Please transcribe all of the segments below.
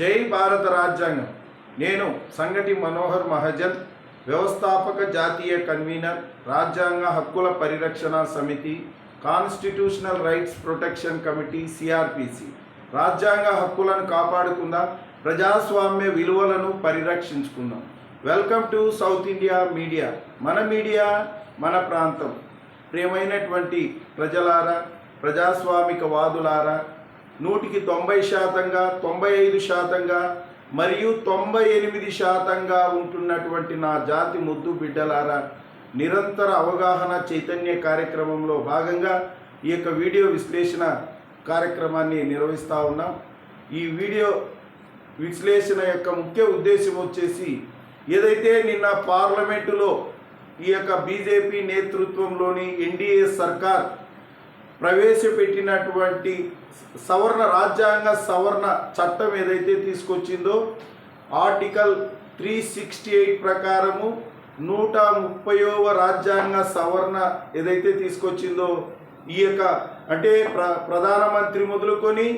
జై భారత రాజ్యాంగం. నేను సంగటి మనోహర్ మహజన్ వ్యవస్థాపక జాతీయ కన్వీనర్ రాజ్యాంగ హక్కుల పరిరక్షణ సమితి constitutional rights protection committee CRPC రాజ్యాంగ హక్కులను కాపాడుకుందాం ప్రజాస్వామ్య విలువలను పరిరక్షించుకుందాం. Welcome to South India media. మన మీడియా మన ప్రాంతం. ప్రియమైనటువంటి ప్రజలారా ప్రజాస్వామిక వాదులారా నూటికి తొంభై శాతంగా తొంభై ఐదు శాతంగా మరియు తొంభై ఎనిమిది శాతంగా ఉంటున్నటువంటి నా జాతి ముద్దు బిడ్డలారా నిరంతర అవగాహన చైతన్య కార్యక్రమంలో భాగంగా ఈ యొక్క వీడియో విశ్లేషణ కార్యక్రమాన్ని నిర్వహిస్తూ ఉన్నాం. ఈ వీడియో విశ్లేషణ యొక్క ముఖ్య ఉద్దేశం వచ్చేసి ఏదైతే నిన్న పార్లమెంటులో ఈ యొక్క బీజేపీ నేతృత్వంలోని ఎన్డీఏ సర్కార్ ప్రవేశపెట్టినటువంటి సవర్ణ రాజ్యాంగ సవర్ణ చట్టం ఏదైతే తీసుకొచ్చిందో ఆర్టికల్ త్రీ సిక్స్టీ ఎయిట్ ప్రకారము నూట ముప్పైవ రాజ్యాంగ సవరణ ఏదైతే తీసుకొచ్చిందో ఈ యొక్క అంటే ప్ర ప్రధానమంత్రి మొదలుకొని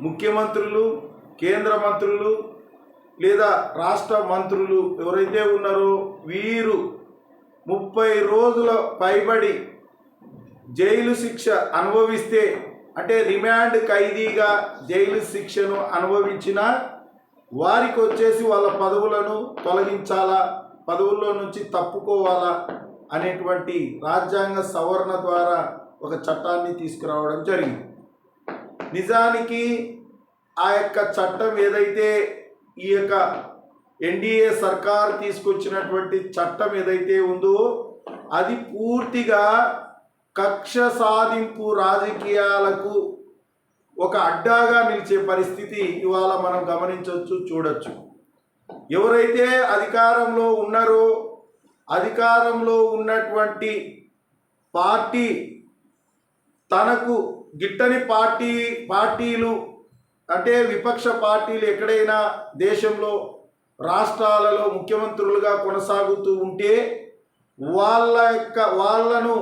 ముఖ్యమంత్రులు కేంద్ర మంత్రులు లేదా రాష్ట్ర మంత్రులు ఎవరైతే ఉన్నారో వీరు ముప్పై రోజుల పైబడి జైలు శిక్ష అనుభవిస్తే అంటే రిమాండ్ ఖైదీగా జైలు శిక్షను అనుభవించిన వారికి వచ్చేసి వాళ్ళ పదవులను తొలగించాలా పదవుల్లో నుంచి తప్పుకోవాలా అనేటువంటి రాజ్యాంగ సవరణ ద్వారా ఒక చట్టాన్ని తీసుకురావడం జరిగింది. నిజానికి ఆ యొక్క చట్టం ఏదైతే ఈ యొక్క ఎన్డీఏ సర్కార్ తీసుకొచ్చినటువంటి చట్టం ఏదైతే ఉందో అది పూర్తిగా కక్ష సాధింపు రాజకీయాలకు ఒక అడ్డాగా నిలిచే పరిస్థితి ఇవాళ మనం గమనించవచ్చు చూడొచ్చు. ఎవరైతే అధికారంలో ఉన్నారో అధికారంలో ఉన్నటువంటి పార్టీ తనకు గిట్టని పార్టీ పార్టీలు అంటే విపక్ష పార్టీలు ఎక్కడైనా దేశంలో రాష్ట్రాలలో ముఖ్యమంత్రులుగా కొనసాగుతూ ఉంటే వాళ్ళ యొక్క వాళ్ళను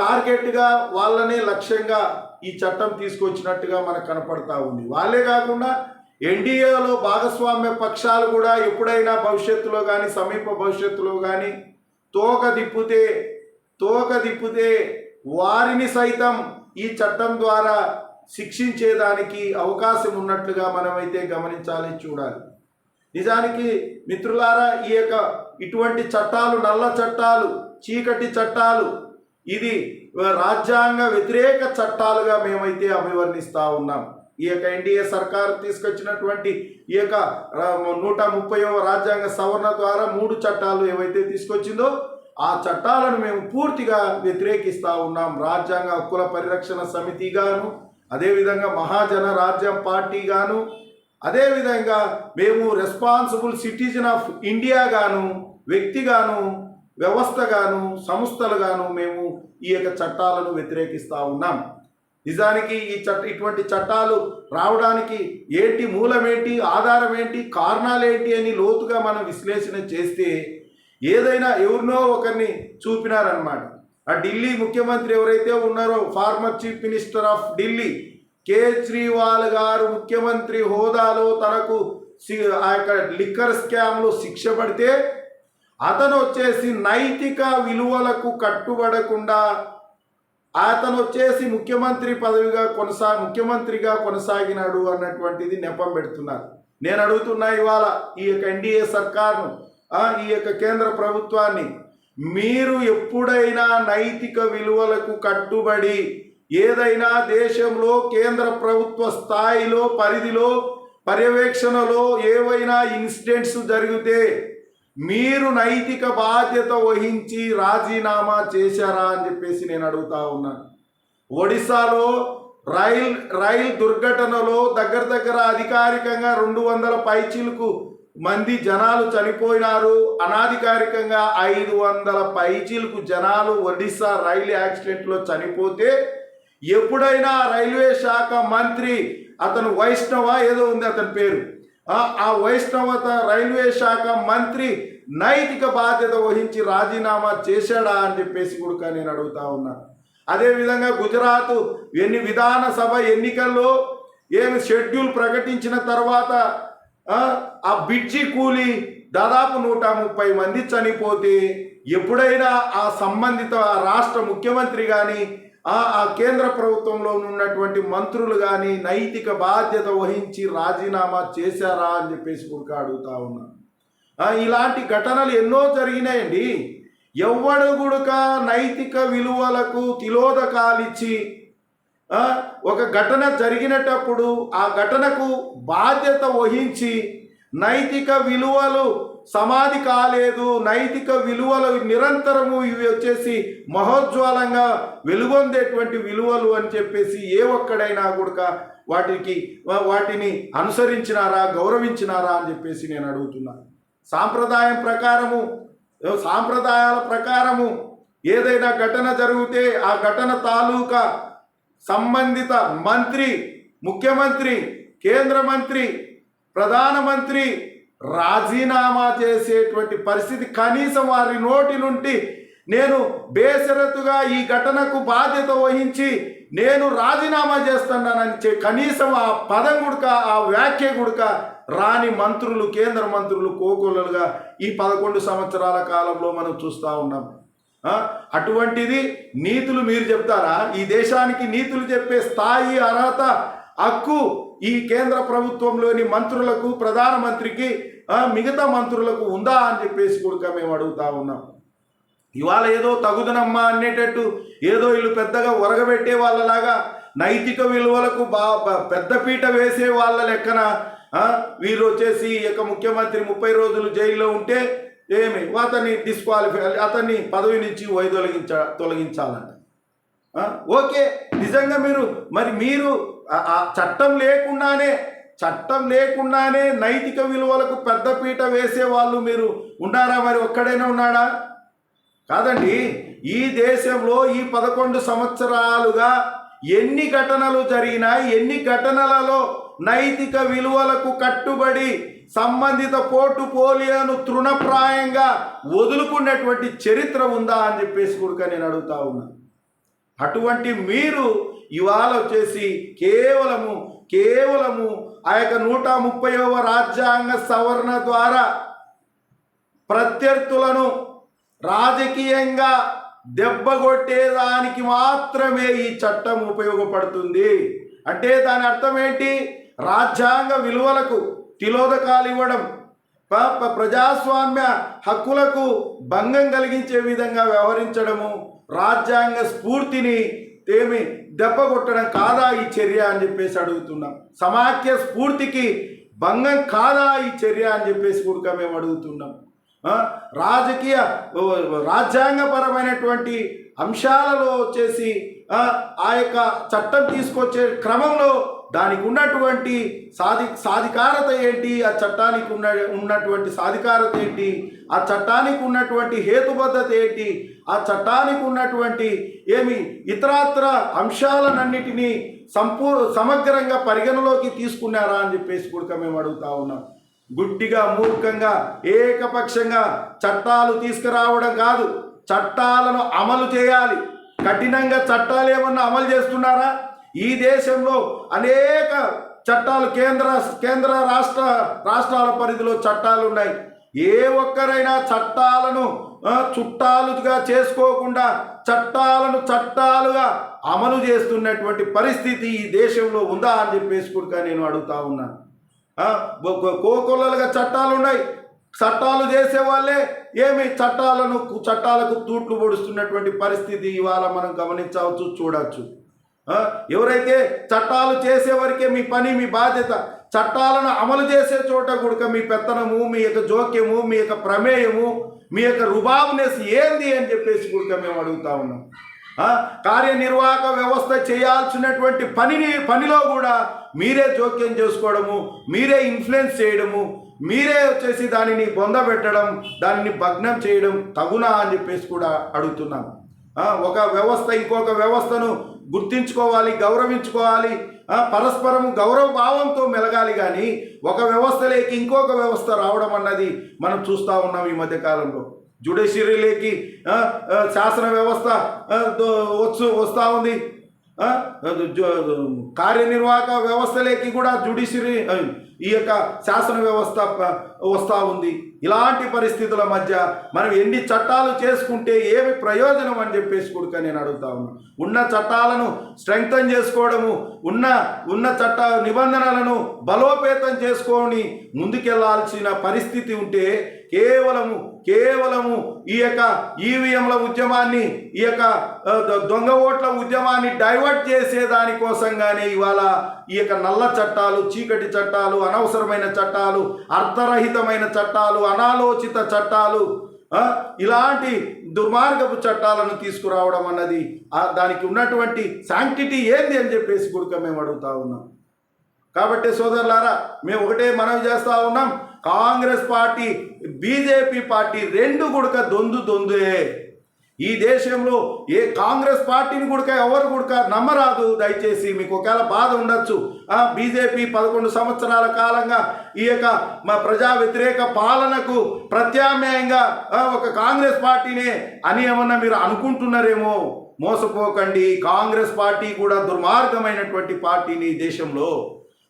టార్గెట్గా వాళ్ళనే లక్ష్యంగా ఈ చట్టం తీసుకొచ్చినట్టుగా మనకు కనపడతా ఉంది. వాళ్ళే కాకుండా ఎన్డీఏలో భాగస్వామ్య పక్షాలు కూడా ఎప్పుడైనా భవిష్యత్తులో కానీ సమీప భవిష్యత్తులో కానీ తోక దిప్పితే తోక దిప్పితే వారిని సైతం ఈ చట్టం ద్వారా శిక్షించేదానికి అవకాశం ఉన్నట్లుగా మనమైతే గమనించాలి చూడాలి. నిజానికి మిత్రులారా ఈ యొక్క ఇటువంటి చట్టాలు నల్ల చట్టాలు చీకటి చట్టాలు ఇది రాజ్యాంగ వ్యతిరేక చట్టాలుగా మేమైతే అభివర్ణిస్తూ ఉన్నాం. ఈ యొక్క ఎన్డీఏ సర్కారు తీసుకొచ్చినటువంటి ఈ యొక్క నూట ముప్పైవ రాజ్యాంగ సవరణ ద్వారా మూడు చట్టాలు ఏవైతే తీసుకొచ్చిందో ఆ చట్టాలను మేము పూర్తిగా వ్యతిరేకిస్తూ ఉన్నాం. రాజ్యాంగ హక్కుల పరిరక్షణ సమితిగాను అదేవిధంగా మహాజన రాజ్యం పార్టీగాను అదేవిధంగా మేము రెస్పాన్సిబుల్ సిటిజన్ ఆఫ్ ఇండియాగాను వ్యక్తిగాను వ్యవస్థగాను సంస్థలుగాను మేము ఈ యొక్క చట్టాలను వ్యతిరేకిస్తూ ఉన్నాం. నిజానికి ఈ చట్ట ఇటువంటి చట్టాలు రావడానికి ఏంటి మూలమేంటి ఆధారం ఏంటి కారణాలు ఏంటి అని లోతుగా మనం విశ్లేషణ చేస్తే ఏదైనా ఎవరినో ఒకరిని చూపినారనమాట ఆ ఢిల్లీ ముఖ్యమంత్రి ఎవరైతే ఉన్నారో former chief minister of Delhi Kejriwal garu ముఖ్యమంత్రి హోదాలో తనకు సి- ఆ యొక్క లిక్కర్ స్కామ్లో శిక్ష పడితే అతను వచ్చేసి నైతిక విలువలకు కట్టుబడకుండా అతను వచ్చేసి ముఖ్యమంత్రి పదవిగా కొనసా ముఖ్యమంత్రిగా కొనసాగినాడు అన్నటువంటిది నెపం పెడుతున్నారు. నేను అడుగుతున్నా ఇవాళ ఈ యొక్క ఎన్డీఏ సర్కార్ను ఈ యొక్క కేంద్ర ప్రభుత్వాన్ని మీరు ఎప్పుడైనా నైతిక విలువలకు కట్టుబడి ఏదైనా దేశంలో కేంద్ర ప్రభుత్వ స్థాయిలో పరిధిలో పర్యవేక్షణలో ఏవైనా ఇన్సిడెంట్స్ జరిగితే మీరు నైతిక బాధ్యత వహించి రాజీనామా చేశారా అని చెప్పేసి నేను అడుగుతా ఉన్నాను ఒడిశాలో రైల్ రైల్ దుర్ఘటనలో దగ్గర దగ్గర అధికారికంగా రెండు వందల పైచీలకు మంది జనాలు చనిపోయినారు. అనాధికారికంగా ఐదు వందల పైచీలకు జనాలు ఒడిశా రైలు యాక్సిడెంట్లో చనిపోతే ఎప్పుడైనా రైల్వే శాఖ మంత్రి అతను వైష్ణవ ఏదో ఉంది అతని పేరు. ఆ వైష్ణవత రైల్వే శాఖ మంత్రి నైతిక బాధ్యత వహించి రాజీనామా చేశాడా అని చెప్పేసి కూడా నేను అడుగుతా ఉన్నాను అదేవిధంగా గుజరాత్ ఎన్ని విధానసభ ఎన్నికల్లో ఏమి షెడ్యూల్ ప్రకటించిన తర్వాత ఆ, ఆ బిడ్జి కూలి దాదాపు నూట ముప్పై మంది చనిపోతే ఎప్పుడైనా ఆ సంబంధిత ఆ రాష్ట్ర ముఖ్యమంత్రి కానీ ఆ కేంద్ర ప్రభుత్వంలో ఉన్నటువంటి మంత్రులు కానీ నైతిక బాధ్యత వహించి రాజీనామా చేశారా అని చెప్పేసి కూడా అడుగుతా ఉన్నాను ఇలాంటి ఘటనలు ఎన్నో జరిగినాయండి. ఎవడు గుడుక నైతిక విలువలకు తిలోదకాలిచ్చి ఒక ఘటన జరిగినటప్పుడు ఆ ఘటనకు బాధ్యత వహించి నైతిక విలువలు సమాధి కాలేదు నైతిక విలువలు నిరంతరము ఇవి వచ్చేసి మహోజ్వలంగా వెలుగొందేటువంటి విలువలు అని చెప్పేసి ఏ ఒక్కడైనా కూడా వాటికి వాటిని అనుసరించినారా గౌరవించినారా అని చెప్పేసి నేను అడుగుతున్నాను సాంప్రదాయం ప్రకారము సాంప్రదాయాల ప్రకారము ఏదైనా ఘటన జరిగితే ఆ ఘటన తాలూకా సంబంధిత మంత్రి ముఖ్యమంత్రి కేంద్ర మంత్రి ప్రధానమంత్రి రాజీనామా చేసేటువంటి పరిస్థితి కనీసం వారి నోటి నుండి నేను బేషరతుగా ఈ ఘటనకు బాధ్యత వహించి నేను రాజీనామా చేస్తున్నానని కనీసం ఆ పదం గుడక ఆ వ్యాఖ్య గుడక రాని మంత్రులు కేంద్ర మంత్రులు కోకొల్లలుగా ఈ పదకొండు సంవత్సరాల కాలంలో మనం చూస్తూ ఉన్నాం. అటువంటిది నీతులు మీరు చెప్తారా? ఈ దేశానికి నీతులు చెప్పే స్థాయి అర్హత హక్కు ఈ కేంద్ర ప్రభుత్వంలోని మంత్రులకు ప్రధానమంత్రికి మిగతా మంత్రులకు ఉందా అని చెప్పేసి కూడా మేము అడుగుతా ఉన్నాం. ఇవాళ ఏదో తగుదనమ్మా అనేటట్టు ఏదో వీళ్ళు పెద్దగా ఒరగబెట్టే వాళ్ళలాగా నైతిక విలువలకు బా పెద్దపీట వేసే వాళ్ళ లెక్కన వీరు వచ్చేసి ఈ యొక్క ముఖ్యమంత్రి ముప్పై రోజులు జైల్లో ఉంటే ఏమి? అతన్ని డిస్క్వాలిఫై అతన్ని పదవి నుంచి వైదొలగించ తొలగించాలంట. ఓకే నిజంగా మీరు మరి మీరు చట్టం లేకుండానే చట్టం లేకుండానే నైతిక విలువలకు పెద్దపీట వేసే వాళ్ళు మీరు ఉన్నారా? మరి ఒక్కడైనా ఉన్నాడా? కాదండి ఈ దేశంలో ఈ పదకొండు సంవత్సరాలుగా ఎన్ని ఘటనలు జరిగినా ఎన్ని ఘటనలలో నైతిక విలువలకు కట్టుబడి సంబంధిత పోటు పోలియోను తృణప్రాయంగా వదులుకున్నటువంటి చరిత్ర ఉందా అని చెప్పేసి కూడా నేను అడుగుతా ఉన్నా. అటువంటి మీరు ఇవాళ వచ్చేసి కేవలము కేవలము ఆ యొక్క నూట ముప్పైవ రాజ్యాంగ సవరణ ద్వారా ప్రత్యర్థులను రాజకీయంగా దెబ్బగొట్టేదానికి మాత్రమే ఈ చట్టం ఉపయోగపడుతుంది. అంటే దాని అర్థం ఏంటి? రాజ్యాంగ విలువలకు తిలోదకాలు ఇవ్వడం ప- ప్రజాస్వామ్య హక్కులకు భంగం కలిగించే విధంగా వ్యవహరించడము రాజ్యాంగ స్ఫూర్తిని ఏమి దెబ్బ కొట్టడం కాదా ఈ చర్య అని చెప్పేసి అడుగుతున్నాం. సమాఖ్య స్ఫూర్తికి భంగం కాదా ఈ చర్య అని చెప్పేసి కూడా మేము అడుగుతున్నాం. రాజకీయ రాజ్యాంగపరమైనటువంటి అంశాలలో వచ్చేసి ఆ యొక్క చట్టం తీసుకొచ్చే క్రమంలో దానికి ఉన్నటువంటి సాధి సాధికారత ఏంటి? ఆ చట్టానికి ఉన్న ఉన్నటువంటి సాధికారత ఏంటి? ఆ చట్టానికి ఉన్నటువంటి హేతుబద్ధత ఏంటి? ఆ చట్టానికి ఉన్నటువంటి ఏమి ఇతరాత్ర అంశాలన్నిటినీ సంపూ సమగ్రంగా పరిగణలోకి తీసుకున్నారా అని చెప్పేసి కూడా మేము అడుగుతా ఉన్నాం. గుడ్డిగా మూర్ఖంగా ఏకపక్షంగా చట్టాలు తీసుకురావడం కాదు. చట్టాలను అమలు చేయాలి. కఠినంగా చట్టాలు ఏమన్నా అమలు చేస్తున్నారా? ఈ దేశంలో అనేక చట్టాలు కేంద్ర కేంద్ర రాష్ట్ర రాష్ట్రాల పరిధిలో చట్టాలు ఉన్నాయి. ఏ ఒక్కరైనా చట్టాలను చుట్టాలుగా చేసుకోకుండా చట్టాలను చట్టాలుగా అమలు చేస్తున్నటువంటి పరిస్థితి ఈ దేశంలో ఉందా అని చెప్పేసి కూడా నేను అడుగుతా ఉన్నాను గో- కోకొల్లలుగా చట్టాలు ఉన్నాయి. చట్టాలు చేసే వాళ్ళే ఏమి చట్టాలను చట్టాలకు తూట్లు పొడుస్తున్నటువంటి పరిస్థితి ఇవాళ మనం గమనించవచ్చు చూడవచ్చు. ఎవరైతే చట్టాలు చేసే వరకే మీ పని మీ బాధ్యత చట్టాలను అమలు చేసే చోట కూడా మీ పెత్తనము మీ యొక్క జోక్యము మీ యొక్క ప్రమేయము మీ యొక్క రుబాబునెస్ ఏంది అని చెప్పేసి కూడా మేము అడుగుతా ఉన్నాం. కార్యనిర్వాహక వ్యవస్థ చేయాల్సినటువంటి పనిని పనిలో కూడా మీరే జోక్యం చేసుకోవడము మీరే ఇన్ఫ్లుయెన్స్ చేయడము మీరే వచ్చేసి దానిని బొందబెట్టడం దానిని భగ్నం చేయడం తగునా అని చెప్పేసి కూడా అడుగుతున్నాం. ఒక వ్యవస్థ ఇంకొక వ్యవస్థను గుర్తించుకోవాలి గౌరవించుకోవాలి పరస్పరం గౌరవ భావంతో మెలగాలి కానీ ఒక వ్యవస్థలోకి ఇంకొక వ్యవస్థ రావడం అన్నది మనం చూస్తూ ఉన్నాం ఈ మధ్యకాలంలో కాలంలో. శాసన వ్యవస్థ వచ్చు వస్తూ ఉంది. కార్యనిర్వాహక వ్యవస్థలోకి కూడా జుడిషియరీ ఈ యొక్క శాసన వ్యవస్థ వస్తూ ఉంది. ఇలాంటి పరిస్థితుల మధ్య మనం ఎన్ని చట్టాలు చేసుకుంటే ఏమి ప్రయోజనం అని చెప్పేసి కూడా నేను అడుగుతా ఉన్నా. ఉన్న చట్టాలను స్ట్రెంగ్తన్ చేసుకోవడము ఉన్న ఉన్న చట్ట నిబంధనలను బలోపేతం చేసుకొని ముందుకెళ్ళాల్సిన పరిస్థితి ఉంటే కేవలము కేవలము ఈ యొక్క ఈవీఎంల ఉద్యమాన్ని ఈ యొక్క దొంగ ఓట్ల ఉద్యమాన్ని డైవర్ట్ చేసే దానికోసంగానే ఇవాళ ఈ యొక్క నల్ల చట్టాలు చీకటి చట్టాలు అనవసరమైన చట్టాలు అర్థరహితమైన చట్టాలు అనాలోచిత చట్టాలు ఇలాంటి దుర్మార్గపు చట్టాలను తీసుకురావడం అన్నది దానికి ఉన్నటువంటి శాంక్టిటీ ఏంది అని చెప్పేసి కొడుక మేము అడుగుతా ఉన్నాం. కాబట్టి సోదరులారా మేము ఒకటే మనవి చేస్తూ ఉన్నాం. కాంగ్రెస్ పార్టీ బీజేపీ పార్టీ రెండు గుడక దొందు దొందే. ఈ దేశంలో ఏ కాంగ్రెస్ పార్టీని గుడక ఎవరు గుడక నమ్మరాదు. దయచేసి మీకు ఒకవేళ బాధ ఉండొచ్చు. బీజేపీ పదకొండు సంవత్సరాల కాలంగా ఈ యొక్క మా ప్రజా వ్యతిరేక పాలనకు ప్రత్యామ్నాయంగా ఒక కాంగ్రెస్ పార్టీనే అని ఏమన్నా మీరు అనుకుంటున్నారేమో? మోసపోకండి. కాంగ్రెస్ పార్టీ కూడా దుర్మార్గమైనటువంటి పార్టీని ఈ దేశంలో.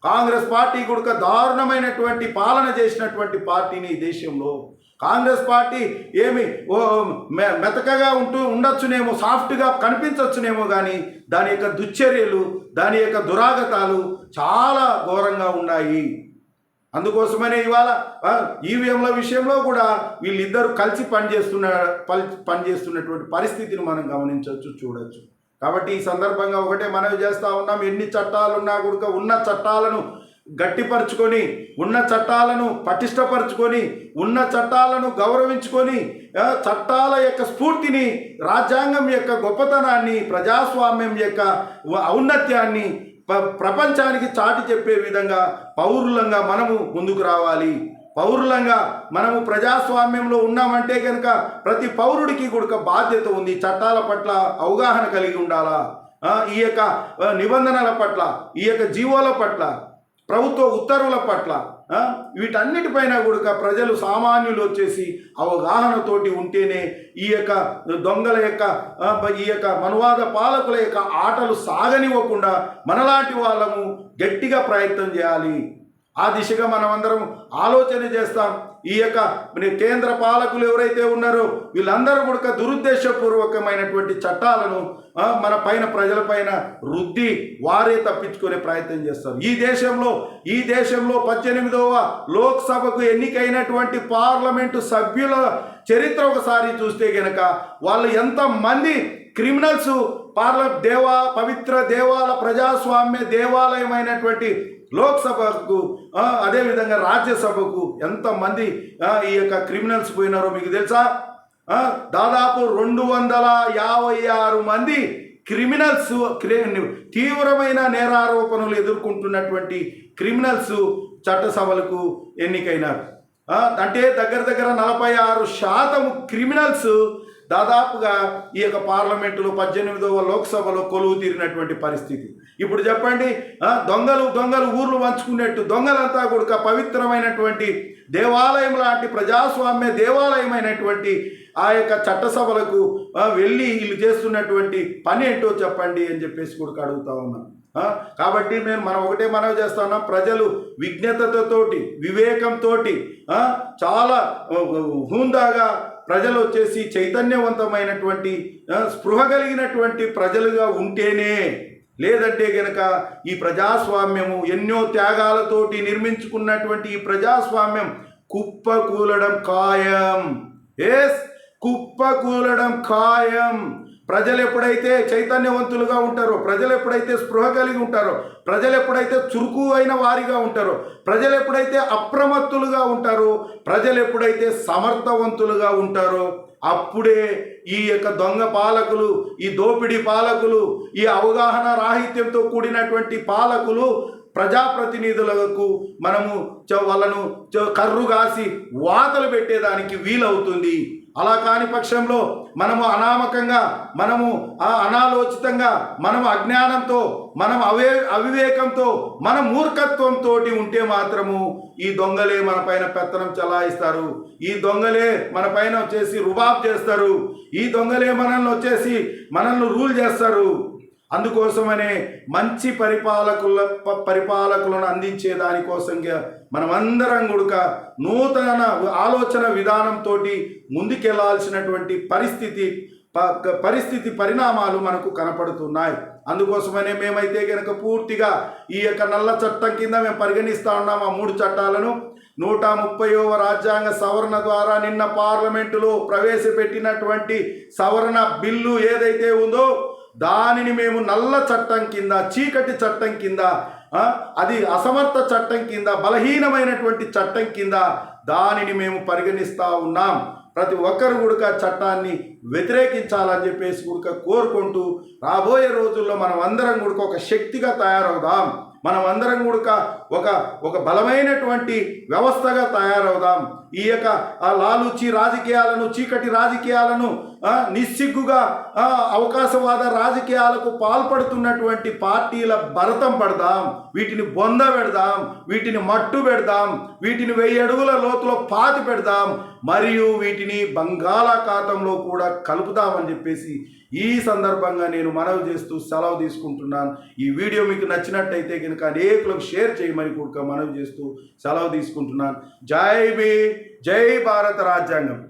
కాంగ్రెస్ పార్టీ కూడా దారుణమైనటువంటి పాలన చేసినటువంటి పార్టీని ఈ దేశంలో. కాంగ్రెస్ పార్టీ ఏమి ఓ మె- మెతకగా ఉంటూ ఉండొచ్చునేమో సాఫ్ట్గా కనిపించవచ్చునేమో కానీ దాని యొక్క దుశ్చర్యలు దాని యొక్క దురాగతాలు చాలా ఘోరంగా ఉన్నాయి. అందుకోసమనే ఇవాళ ఈవీఎంల విషయంలో కూడా వీళ్ళిద్దరూ కలిసి పనిచేస్తున్న పని పనిచేస్తున్నటువంటి పరిస్థితిని మనం గమనించవచ్చు చూడొచ్చు. కాబట్టి ఈ సందర్భంగా ఒకటే మనవి చేస్తూ ఉన్నాం. ఎన్ని చట్టాలు ఉన్నా కూడా ఉన్న చట్టాలను గట్టిపరుచుకొని ఉన్న చట్టాలను పటిష్టపరుచుకొని ఉన్న చట్టాలను గౌరవించుకొని చట్టాల యొక్క స్ఫూర్తిని రాజ్యాంగం యొక్క గొప్పతనాన్ని ప్రజాస్వామ్యం యొక్క ఔన్నత్యాన్ని ప్రపంచానికి చాటి చెప్పే విధంగా పౌరులంగా మనము ముందుకు రావాలి. పౌరులంగా మనము ప్రజాస్వామ్యంలో ఉన్నామంటే కనుక ప్రతి పౌరుడికి కూడా బాధ్యత ఉంది చట్టాల పట్ల అవగాహన కలిగి ఉండాలా? ఈ యొక్క నిబంధనల పట్ల ఈ యొక్క జీవోల పట్ల ప్రభుత్వ ఉత్తర్వుల పట్ల వీటన్నిటిపైన కూడా ప్రజలు సామాన్యులు వచ్చేసి అవగాహనతోటి ఉంటేనే ఈ యొక్క దొంగల యొక్క ఈ యొక్క మనువాద పాలకుల యొక్క ఆటలు సాగనివ్వకుండా మనలాంటి వాళ్ళము గట్టిగా ప్రయత్నం చేయాలి. ఆ దిశగా మనమందరం ఆలోచన చేస్తాం. ఈ యొక్క కేంద్ర పాలకులు ఎవరైతే ఉన్నారో వీళ్ళందరూ కూడా దురుద్దేశపూర్వకమైనటువంటి చట్టాలను మన పైన ప్రజలపైన రుద్ది వారే తప్పించుకునే ప్రయత్నం చేస్తారు. ఈ దేశంలో ఈ దేశంలో పద్దెనిమిదవ లోక్సభకు ఎన్నికైనటువంటి పార్లమెంటు సభ్యుల చరిత్ర ఒకసారి చూస్తే గనక వాళ్ళు ఎంతమంది క్రిమినల్స్ పార్ల దేవా పవిత్ర దేవాల ప్రజాస్వామ్య దేవాలయమైనటువంటి లోక్సభకు అదేవిధంగా రాజ్యసభకు ఎంతమంది ఈ యొక్క క్రిమినల్స్ పోయినారో మీకు తెలుసా? దాదాపు రెండు వందల యాభై ఆరు మంది క్రిమినల్స్ తీవ్రమైన నేరారోపణలు ఎదుర్కొంటున్నటువంటి క్రిమినల్స్ చట్టసభలకు ఎన్నికైనారు. అంటే దగ్గర దగ్గర నలభై ఆరు శాతం క్రిమినల్స్ దాదాపుగా ఈ యొక్క పార్లమెంటులో పద్దెనిమిదవ లోక్సభలో కొలువు తీరినటువంటి పరిస్థితి. ఇప్పుడు చెప్పండి దొంగలు దొంగలు ఊర్లు పంచుకునేట్టు దొంగలంతా కూడా పవిత్రమైనటువంటి దేవాలయం లాంటి ప్రజాస్వామ్య దేవాలయమైనటువంటి ఆ యొక్క చట్టసభలకు వెళ్ళి వీళ్ళు చేస్తున్నటువంటి పని ఏంటో చెప్పండి అని చెప్పేసి కూడా అడుగుతా ఉన్నాం. కాబట్టి మేము మనం ఒకటే మనవి చేస్తా ఉన్నాం. ప్రజలు విజ్ఞతతోటి వివేకంతో చాలా హుందాగా ప్రజలు వచ్చేసి చైతన్యవంతమైనటువంటి స్పృహ కలిగినటువంటి ప్రజలుగా ఉంటేనే లేదంటే గనక ఈ ప్రజాస్వామ్యము ఎన్నో త్యాగాలతోటి నిర్మించుకున్నటువంటి ఈ ప్రజాస్వామ్యం కుప్ప కూలడం ఖాయం. ఎస్ కుప్ప కూలడం ఖాయం. ప్రజలు ఎప్పుడైతే చైతన్యవంతులుగా ఉంటారో ప్రజలు ఎప్పుడైతే స్పృహ కలిగి ఉంటారో ప్రజలు ఎప్పుడైతే చురుకు అయిన వారిగా ఉంటారో ప్రజలు ఎప్పుడైతే అప్రమత్తులుగా ఉంటారో ప్రజలు ఎప్పుడైతే సమర్థవంతులుగా ఉంటారో అప్పుడే ఈ యొక్క దొంగ పాలకులు ఈ దోపిడీ పాలకులు ఈ అవగాహన రాహిత్యంతో కూడినటువంటి పాలకులు ప్రజాప్రతినిధులకు మనము చ- వాళ్ళను చ- కర్రు కాసి వాతలు పెట్టేదానికి వీలవుతుంది. అలా కాని పక్షంలో మనము అనామకంగా మనము ఆ అనాలోచితంగా మనము అజ్ఞానంతో మనం అవే అవివేకంతో మన మూర్ఖత్వంతో ఉంటే మాత్రము ఈ దొంగలే మన పైన పెత్తనం చలాయిస్తారు. ఈ దొంగలే మన పైన వచ్చేసి రుబాబ్ చేస్తారు. ఈ దొంగలే మనల్ని వచ్చేసి మనల్ని రూల్ చేస్తారు. అందుకోసమనే మంచి పరిపాలకుల పరిపాలకులను అందించే దానికోసంగా మనమందరం గుడక నూతన ఆలోచన విధానంతో ముందుకెళ్ళాల్సినటువంటి పరిస్థితి ప- పరిస్థితి పరిణామాలు మనకు కనపడుతున్నాయి. అందుకోసమనే మేమైతే కనుక పూర్తిగా ఈ యొక్క నల్ల చట్టం కింద మేము పరిగణిస్తా ఉన్నాం ఆ మూడు చట్టాలను. నూట ముప్పైవ రాజ్యాంగ సవరణ ద్వారా నిన్న పార్లమెంటులో ప్రవేశపెట్టినటువంటి సవరణ బిల్లు ఏదైతే ఉందో దానిని మేము నల్ల చట్టం కింద చీకటి చట్టం కింద అది అసమర్థ చట్టం కింద బలహీనమైనటువంటి చట్టం కింద దానిని మేము పరిగణిస్తూ ఉన్నాం. ప్రతి ఒక్కరు కూడా చట్టాన్ని వ్యతిరేకించాలని చెప్పేసి కూడా కోరుకుంటూ రాబోయే రోజుల్లో మనం అందరం కూడా ఒక శక్తిగా తయారవుదాం. మనం అందరం కూడా ఒక ఒక బలమైనటువంటి వ్యవస్థగా తయారవుదాం. ఈ యొక్క ఆ లాలుచి రాజకీయాలను చీకటి రాజకీయాలను నిస్సిగ్గుగా అవకాశవాద రాజకీయాలకు పాల్పడుతున్నటువంటి పార్టీల భరతం పడదాం. వీటిని బొంద పెడదాం. వీటిని మట్టు పెడదాం. వీటిని వెయ్యి అడుగుల లోతులో పాతి పెడదాం. మరియు వీటిని బంగాళాఖాతంలో కూడా కలుపుదామని చెప్పేసి ఈ సందర్భంగా నేను మనవి చేస్తూ సెలవు తీసుకుంటున్నాను. ఈ వీడియో మీకు నచ్చినట్టయితే కనుక అనేకులకు షేర్ చేయమని కూడా మనవి చేస్తూ సెలవు తీసుకుంటున్నాను. జై బీ జై భారత రాజ్యాంగం.